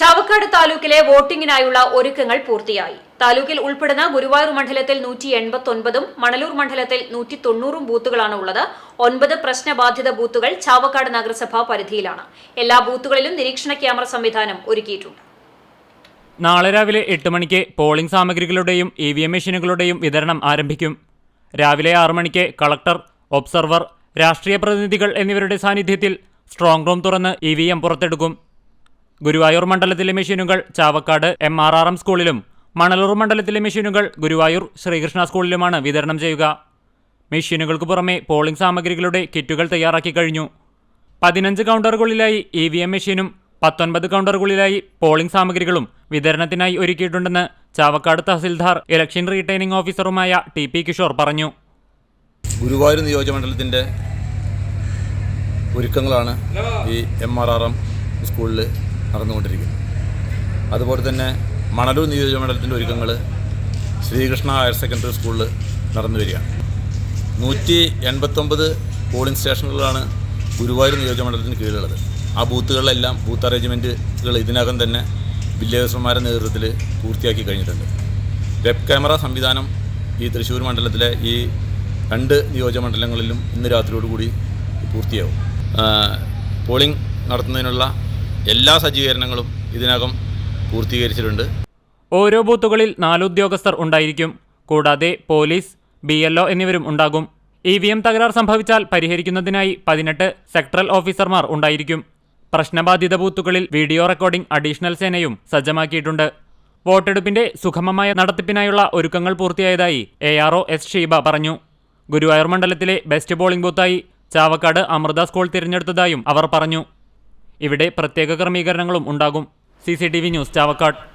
ചാവക്കാട് താലൂക്കിലെ വോട്ടിംഗിനായുള്ള ഒരുക്കങ്ങൾ പൂർത്തിയായി. താലൂക്കിൽ ഉൾപ്പെടുന്ന ഗുരുവായൂർ മണ്ഡലത്തിൽ നൂറ്റി എൺപത്തൊൻപതും മണലൂർ മണ്ഡലത്തിൽ നൂറ്റി തൊണ്ണൂറും ബൂത്തുകളാണ് ഉള്ളത്. ഒൻപത് പ്രശ്നബാധിത ബൂത്തുകൾ ചാവക്കാട് നഗരസഭാ പരിധിയിലാണ്. എല്ലാ ബൂത്തുകളിലും നിരീക്ഷണ ക്യാമറ സംവിധാനം ഒരുക്കിയിട്ടുണ്ട്. നാളെ രാവിലെ എട്ട് മണിക്ക് പോളിംഗ് സാമഗ്രികളുടെയും ഇ വി എം മെഷീനുകളുടെയും വിതരണം ആരംഭിക്കും. രാവിലെ ആറു മണിക്ക് കളക്ടർ ഒബ്സർവർ രാഷ്ട്രീയ പ്രതിനിധികൾ എന്നിവരുടെ സാന്നിധ്യത്തിൽ സ്ട്രോങ് റൂം തുറന്ന് ഇ വി എം പുറത്തെടുക്കും. ഗുരുവായൂർ മണ്ഡലത്തിലെ മെഷീനുകൾ Chavakkad M R R M സ്കൂളിലും മണലൂർ മണ്ഡലത്തിലെ മെഷീനുകൾ ഗുരുവായൂർ ശ്രീകൃഷ്ണ സ്കൂളിലുമാണ് വിതരണം ചെയ്യുക. മെഷീനുകൾക്ക് പുറമെ പോളിംഗ് സാമഗ്രികളുടെ കിറ്റുകൾ തയ്യാറാക്കി കഴിഞ്ഞു. പതിനഞ്ച് കൗണ്ടറുകളിലായി ഇ വി എം മെഷീനും പത്തൊൻപത് കൗണ്ടറുകളിലായി പോളിംഗ് സാമഗ്രികളും വിതരണത്തിനായി ഒരുക്കിയിട്ടുണ്ടെന്ന് ചാവക്കാട് തഹസിൽദാർ ഇലക്ഷൻ റീറ്റൈനിംഗ് ഓഫീസറുമായ ടി പി കിഷോർ പറഞ്ഞു. ഗുരുവായൂർ നിയോജകമണ്ഡലത്തിന്റെ ഒരുക്കങ്ങളാണ് ഈ എം ആർ ആർ എം സ്കൂളിൽ നടന്നുകൊണ്ടിരിക്കുന്നത് അതുപോലെ തന്നെ മണലൂർ നിയോജകമണ്ഡലത്തിന്റെ ഒരുക്കങ്ങൾ ശ്രീകൃഷ്ണ ഹയർ സെക്കൻഡറി സ്കൂളിൽ നടന്നു വരികയാണ്. നൂറ്റി എൺപത്തൊമ്പത് പോളിംഗ് സ്റ്റേഷനുകളാണ് ഗുരുവായൂർ നിയോജകമണ്ഡലത്തിന് കീഴിലുള്ളത്. ആ ബൂത്തുകളിലെല്ലാം ബൂത്ത് അറേഞ്ച്മെന്റുകൾ ഇതിനകം തന്നെ വില്ലേജ് നേതൃത്വത്തിൽ പൂർത്തിയാക്കി കഴിഞ്ഞിട്ടുണ്ട്. വെബ് ക്യാമറ സംവിധാനം ഈ തൃശ്ശൂർ മണ്ഡലത്തിലെ ഈ രണ്ട് നിയോജകമണ്ഡലങ്ങളിലും ഇന്ന് രാത്രിയോടുകൂടി പൂർത്തിയാവും. പോളിംഗ് നടത്തുന്നതിനുള്ള എല്ലാ സജ്ജീകരണങ്ങളും ഇതിനകം പൂർത്തീകരിച്ചിട്ടുണ്ട്. ഓരോ ബൂത്തുകളിൽ നാല് ഉദ്യോഗസ്ഥർ ഉണ്ടായിരിക്കും. കൂടാതെ പോലീസ് ബി എന്നിവരും ഉണ്ടാകും. ഇ വി എം തകരാർ സംഭവിച്ചാൽ പരിഹരിക്കുന്നതിനായി പതിനെട്ട് സെക്ടറൽ ഓഫീസർമാർ ഉണ്ടായിരിക്കും. പ്രശ്നബാധിത ബൂത്തുകളിൽ വീഡിയോ റെക്കോർഡിംഗ് അഡീഷണൽ സേനയും സജ്ജമാക്കിയിട്ടുണ്ട്. വോട്ടെടുപ്പിന്റെ സുഗമമായ നടത്തിപ്പിനായുള്ള ഒരുക്കങ്ങൾ പൂർത്തിയായതായി A R O S Sheeba പറഞ്ഞു. ഗുരുവായൂർ മണ്ഡലത്തിലെ ബെസ്റ്റ് പോളിംഗ് ബൂത്തായി ചാവക്കാട് അമൃത സ്കൂൾ തിരഞ്ഞെടുത്തതായും അവർ പറഞ്ഞു. ഇവിടെ പ്രത്യേക ക്രമീകരണങ്ങളും ഉണ്ടാകും. C news Chavakkad.